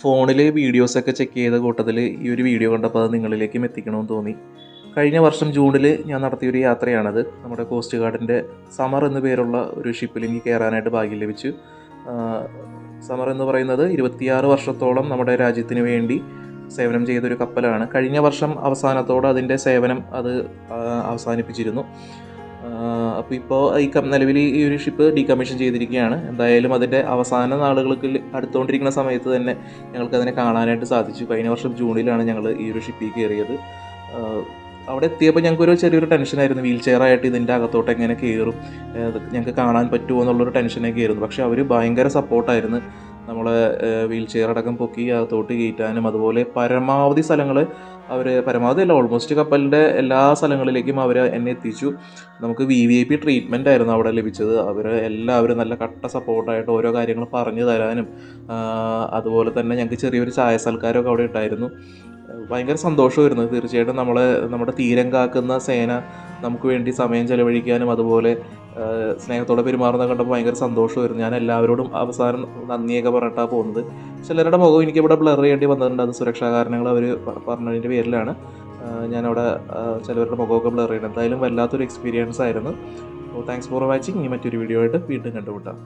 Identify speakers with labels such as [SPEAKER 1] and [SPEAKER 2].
[SPEAKER 1] ഫോണിൽ വീഡിയോസൊക്കെ ചെക്ക് ചെയ്ത കൂട്ടത്തിൽ ഈ ഒരു വീഡിയോ കണ്ടപ്പോൾ അത് നിങ്ങളിലേക്കും എത്തിക്കണമെന്ന് തോന്നി. കഴിഞ്ഞ വർഷം ജൂണിൽ ഞാൻ നടത്തിയൊരു യാത്രയാണത്. നമ്മുടെ കോസ്റ്റ് ഗാർഡിന്റെ സമർ എന്നു പേരുള്ള ഒരു ഷിപ്പിൽ എനിക്ക് കയറാനായിട്ട് ഭാഗ്യം ലഭിച്ചു. സമർ എന്ന് പറയുന്നത് ഇരുപത്തിയാറ് വർഷത്തോളം നമ്മുടെ രാജ്യത്തിന് വേണ്ടി സേവനം ചെയ്തൊരു കപ്പലാണ്. കഴിഞ്ഞ വർഷം അവസാനത്തോടെ അതിന്റെ സേവനം അത് അവസാനിപ്പിച്ചിരുന്നു. അപ്പോൾ ഇപ്പോൾ ഈ നിലവിൽ ഈ ഒരു ഷിപ്പ് ഡീകമ്മീഷൻ ചെയ്തിരിക്കുകയാണ്. എന്തായാലും അതിന്റെ അവസാന നാളുകൾക്ക് അടുത്തുകൊണ്ടിരിക്കുന്ന സമയത്ത് തന്നെ ഞങ്ങൾക്ക് അതിനെ കാണാനായിട്ട് സാധിച്ചു. കഴിഞ്ഞ വർഷം ജൂണിലാണ് ഞങ്ങൾ ഈ ഒരു ഷിപ്പിൽ കയറിയത്. അവിടെ എത്തിയപ്പോൾ ഞങ്ങൾക്കൊരു ചെറിയൊരു ടെൻഷനായിരുന്നു വീൽ ചെയറായിട്ട് ഇതിന്റെ അകത്തോട്ട് എങ്ങനെ കയറും ഞങ്ങൾക്ക് കാണാൻ പറ്റുമോ എന്നുള്ളൊരു ടെൻഷനൊക്കെ ആയിരുന്നു. പക്ഷേ അവർ ഭയങ്കര സപ്പോർട്ടായിരുന്നു നമ്മളെ വീൽ ചെയർ അടക്കം പൊക്കി അകത്തോട്ട് കയറ്റാനും അതുപോലെ പരമാവധി സ്ഥലങ്ങൾ അവർ പരമാവധി അല്ല ഓൾമോസ്റ്റ് കപ്പലിന്റെ എല്ലാ സ്ഥലങ്ങളിലേക്കും അവർ എന്നെ എത്തിച്ചു. നമുക്ക് V V I P treatment ആയിരുന്നു അവിടെ ലഭിച്ചത്. അവർ എല്ലാവരും നല്ല കട്ട സപ്പോർട്ടായിട്ട് ഓരോ കാര്യങ്ങൾ പറഞ്ഞു തരാനും അതുപോലെ തന്നെ ഞങ്ങൾക്ക് ചെറിയൊരു ചായ സൽക്കാരമൊക്കെ അവിടെ ഉണ്ടായിരുന്നു ഭയങ്കര സന്തോഷമായിരുന്നു. തീർച്ചയായിട്ടും നമ്മളെ നമ്മുടെ തീരം കാക്കുന്ന സേന നമുക്ക് വേണ്ടി സമയം ചെലവഴിക്കാനും അതുപോലെ സ്നേഹത്തോടെ പെരുമാറുന്ന കണ്ടപ്പോൾ ഭയങ്കര സന്തോഷമായിരുന്നു. ഞാൻ എല്ലാവരോടും അവസാനം നന്ദിയൊക്കെ പറഞ്ഞിട്ടാണ് പോകുന്നത്. ചിലരുടെ മുഖം എനിക്ക് ഇവിടെ ബ്ലർ ചെയ്യേണ്ടി വന്നിട്ടുണ്ട്. അത് സുരക്ഷാ കാരണങ്ങൾ അവർ പറഞ്ഞതിന്റെ പേരിലാണ്. ഞാനവിടെ ചിലവരുടെ മുഖമൊക്കെ ബ്ലർ ചെയ്യണം എന്തായാലും വല്ലാത്തൊരു എക്സ്പീരിയൻസ് ആയിരുന്നു. അപ്പോൾ താങ്ക്സ് ഫോർ വാച്ചിങ് ഇനി മറ്റൊരു വീഡിയോ ആയിട്ട് വീണ്ടും കണ്ടുമുട്ടാം.